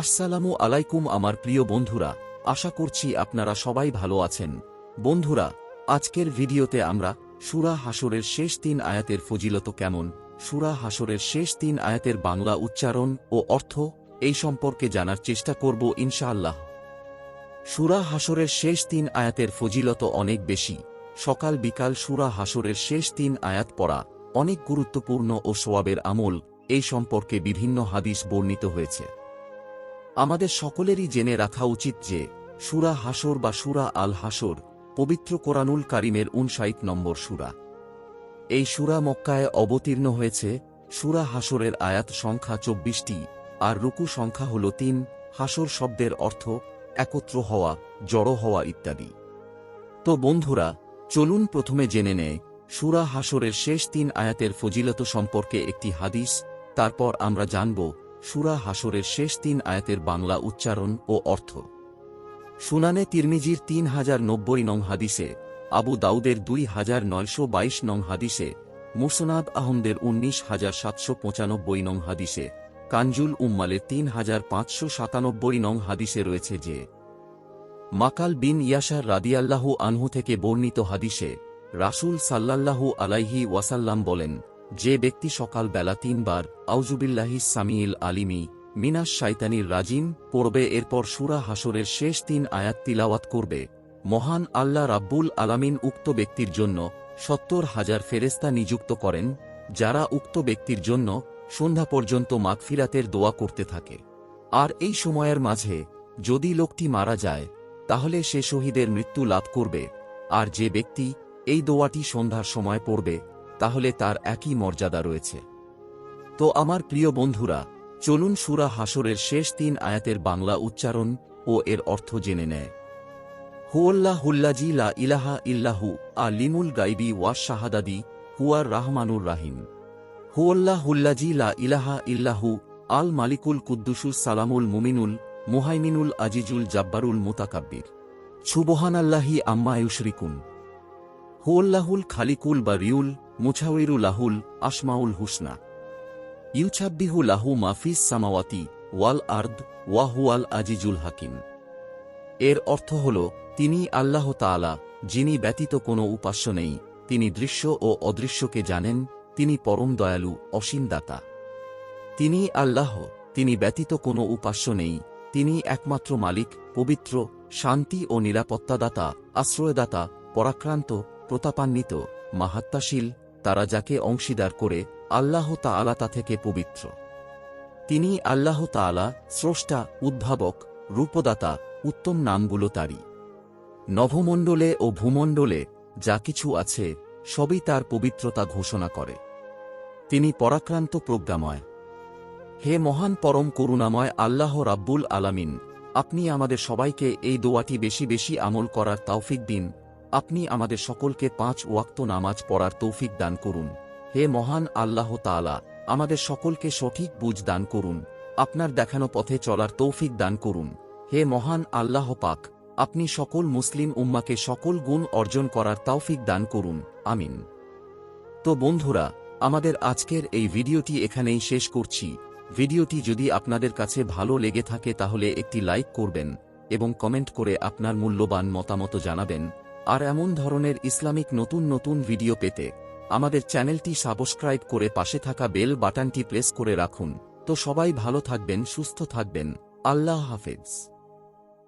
আসসালামু আলাইকুম আমার প্রিয় বন্ধুরা, আশা করছি আপনারা সবাই ভালো আছেন। বন্ধুরা, আজকের ভিডিওতে আমরা সুরা হাসরের শেষ তিন আয়াতের ফজিলত কেমন? সুরা হাসরের শেষ তিন আয়াতের বাংলা উচ্চারণ ও অর্থ এই সম্পর্কে জানার চেষ্টা করব ইনশাআল্লাহ। সুরা হাসরের শেষ তিন আয়াতের ফজিলত অনেক বেশি। সকাল বিকাল সুরা হাসরের শেষ তিন আয়াত পড়া অনেক গুরুত্বপূর্ণ ও সোয়াবের আমল এই সম্পর্কে বিভিন্ন হাদিস বর্ণিত হয়েছে। আমাদের সকলেরই জেনে রাখা উচিত যে, সুরা হাসর বা সুরা আল হাসর পবিত্র কোরআনুল কারিমের উনষাট নম্বর সুরা। এই সুরা মক্কায় অবতীর্ণ হয়েছে, সুরা হাসরের আয়াত সংখ্যা চব্বিশটি, আর রুকু সংখ্যা হল তিন হাসর শব্দের অর্থ একত্র হওয়া, জড়ো হওয়া ইত্যাদি। তো বন্ধুরা, চলুন প্রথমে জেনে নেয় সুরা হাসরের শেষ তিন আয়াতের ফজিলত সম্পর্কে একটি হাদিস, তারপর আমরা জানব সুরা হাসরের শেষ তিন আয়াতের বাংলা উচ্চারণ ও অর্থ। সুনানে তিরমিজির তিন হাজার নব্বই নং হাদিসে, আবু দাউদের দুই হাজার নয়শো বাইশ নং হাদিসে, মুসনাদ আহমদের উনিশ হাজার সাতশো পঁচানব্বই নং হাদিসে কাঞ্জুল উম্মালের তিন হাজার পাঁচশো সাতানব্বই নং হাদিসে রয়েছে যে, মাকাল বিন ইয়াসার রাদিয়াল্লাহু আনহু থেকে বর্ণিত হাদিসে রাসূল সাল্লাল্লাহু আলাইহি ওয়াসাল্লাম বলেন যে ব্যক্তি সকাল বেলা তিনবার আউজুবিল্লাহি সামিল আলিমি মিনাস শাইতানির রাজিম, পড়বে, এরপর সুরা হাসরের শেষ তিন আয়াত তিলাওয়াত করবে। মহান আল্লাহ রাব্বুল আলামিন উক্ত ব্যক্তির জন্য সত্তর হাজার ফেরেস্তা নিযুক্ত করেন, যারা উক্ত ব্যক্তির জন্য সন্ধ্যা পর্যন্ত মাগফিরাতের দোয়া করতে থাকে। আর এই সময়ের মাঝে যদি লোকটি মারা যায়, তাহলে সে শহীদের মৃত্যু লাভ করবে। আর যে ব্যক্তি এই দোয়াটি সন্ধ্যার সময় পড়বে তাহলে তার একই মর্যাদা রয়েছে। তো আমার প্রিয় বন্ধুরা, চলুন সুরা হাসরের শেষ তিন আয়াতের বাংলা উচ্চারণ ও এর অর্থ জেনে নেয়। হুয়াল্লাহ হুল্লাজি লা ইলাহা ইল্লাহু আ লিমুল গাইবি ওয়াস শাহাদাদি হুয়ার রাহমানুর রাহিম। হুয়াল্লাহ হুল্লাজি লা ইলাহা ইল্লাহু আল মালিকুল কুদ্দুসুস সালামুল মুমিনুল মুহাইমিনুল আজিজুল জাব্বারুল মুতাকাব্বির। সুবহানাল্লাহি আম্মা ইউশরিকুন। হুয়াল্লাহুল খালিকুল বা রিউল মুছাউইরু লাহুল আসমাউল হুসনা। ইউছাব্বিহু লাহু মাফিস সামাওয়াতি ওয়াল আর্দ ওয়াহুয়াল আজিজুল হাকিম। এর অর্থ হল, তিনি আল্লাহ তাআলা, যিনি ব্যতীত কোনো উপাস্য নেই, তিনি দৃশ্য ও অদৃশ্যকে জানেন, তিনি পরম দয়ালু, অসীম দাতা। তিনি আল্লাহ, তিনি ব্যতীত কোনো উপাস্য নেই, তিনি একমাত্র মালিক, পবিত্র, শান্তি ও নিরাপত্তাদাতা, আশ্রয়দাতা, পরাক্রান্ত প্রতাপান্বিত, মাহাত্মাশীল, তারা যাকে অংশীদার করে আল্লাহ তাআলা তা থেকে পবিত্র। তিনি আল্লাহ তাআলা স্রষ্টা, উদ্ভাবক, রূপদাতা, উত্তম নামগুলো তারই। নভমণ্ডলে ও ভূমণ্ডলে যা কিছু আছে, সবই তার পবিত্রতা ঘোষণা করে। তিনি পরাক্রান্ত প্রজ্ঞাময়। হে মহান পরম করুণাময় আল্লাহ রাব্বুল আলামিন, আপনি আমাদের সবাইকে এই দোয়াটি বেশি বেশি আমল করার তৌফিক দিন আপনি আমাদের সকলকে পাঁচ ওয়াক্ত নামাজ পড়ার তৌফিক দান করুন। হে মহান আল্লাহ তাআলা, আমাদের সকলকে সঠিক বুঝ দান করুন। আপনার দেখানো পথে চলার তৌফিক দান করুন। হে মহান আল্লাহ পাক, আপনি সকল মুসলিম উম্মাকে সকল গুণ অর্জন করার তৌফিক দান করুন। আমিন। তো বন্ধুরা, আমাদের আজকের এই ভিডিওটি এখানেই শেষ করছি। ভিডিওটি যদি আপনাদের কাছে ভালো লেগে থাকে তাহলে একটি লাইক করবেন এবং কমেন্ট করে আপনার মূল্যবান মতামত জানাবেন। আর এমন ধরনের ইসলামিক নতুন নতুন ভিডিও পেতে আমাদের চ্যানেলটি সাবস্ক্রাইব করে পাশে থাকা বেল বাটনটি প্রেস করে রাখুন। তো সবাই ভালো থাকবেন, সুস্থ থাকবেন। আল্লাহ হাফেজ।